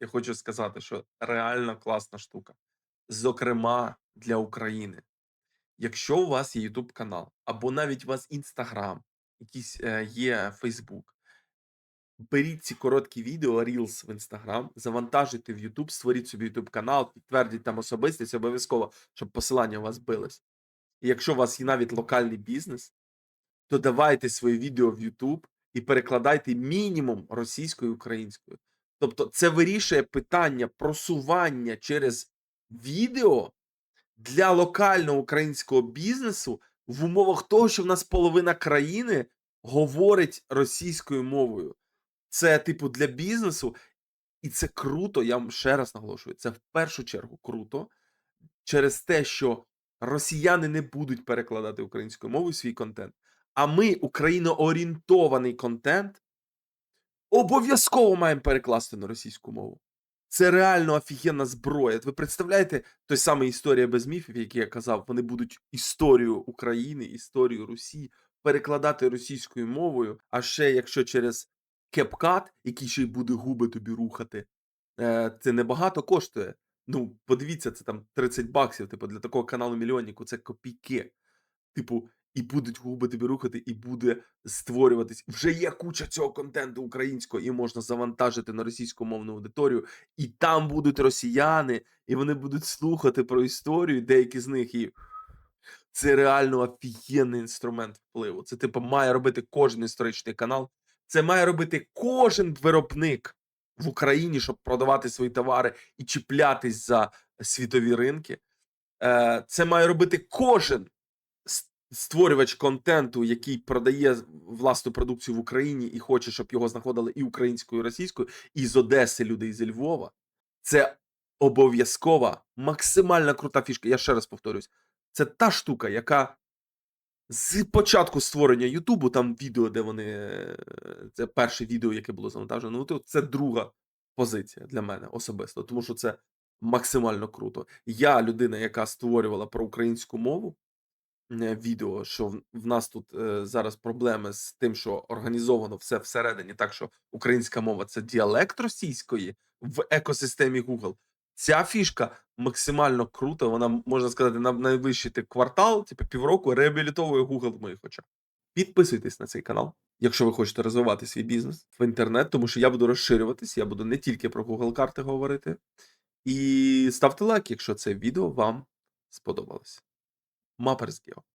я хочу сказати, що реально класна штука. Зокрема, для України. Якщо у вас є YouTube канал, або навіть у вас Інстаграм, якийсь е, є Фейсбук, беріть ці короткі відео, Reels в Інстаграм, завантажуйте в YouTube, створіть собі YouTube канал, підтвердіть там особистість, обов'язково, щоб посилання у вас бились. І якщо у вас є навіть локальний бізнес, то давайте свої відео в YouTube і перекладайте мінімум російською і українською. Тобто, це вирішує питання просування через відео для локального українського бізнесу в умовах того, що в нас половина країни говорить російською мовою. Це, типу, для бізнесу, і це круто. Я вам ще раз наголошую, це в першу чергу круто через те, що росіяни не будуть перекладати українською мовою свій контент. А ми, україноорієнтований контент, обов'язково маємо перекласти на російську мову. Це реально офігенна зброя. Ви представляєте той самий історія без міфів, який я казав, вони будуть історію України, історію Русі перекладати російською мовою. А ще якщо через CapCut, який ще й буде губи тобі рухати, е, це небагато коштує. Ну, подивіться, це там 30 баксів. Типу, для такого каналу мільйоннику це копійки. Типу, і будуть губи тобі рухати, і буде створюватись. Вже є куча цього контенту українського, і можна завантажити на російськомовну аудиторію, і там будуть росіяни, і вони будуть слухати про історію, деякі з них і. Це реально офігенний інструмент впливу. Це, типу, має робити кожен історичний канал. Це має робити кожен виробник в Україні, щоб продавати свої товари і чіплятись за світові ринки. Е, Це має робити кожен створювач контенту, який продає власну продукцію в Україні і хоче, щоб його знаходили і українською, і російською, і з Одеси люди, і зі Львова. Це обов'язкова, максимально крута фішка. Я ще раз повторюсь, це та штука, яка з початку створення Ютубу, там відео, де вони. е, Це перше відео, яке було завантажено. Ну, це друга позиція для мене особисто, тому що це максимально круто. Я людина, яка створювала про українську мову відео, що в, нас тут е, зараз проблеми з тим, що організовано все всередині, так що українська мова це діалект російської в екосистемі Google. Ця фішка максимально крута. Вона можна сказати на найближчий ти квартал, типу півроку, реабілітовує Google в моїх очах. Підписуйтесь на цей канал, якщо ви хочете розвивати свій бізнес в інтернет, тому що я буду розширюватись, я буду не тільки про Google карти говорити. І ставте лайк, якщо це відео вам сподобалось. ما فرض कयो.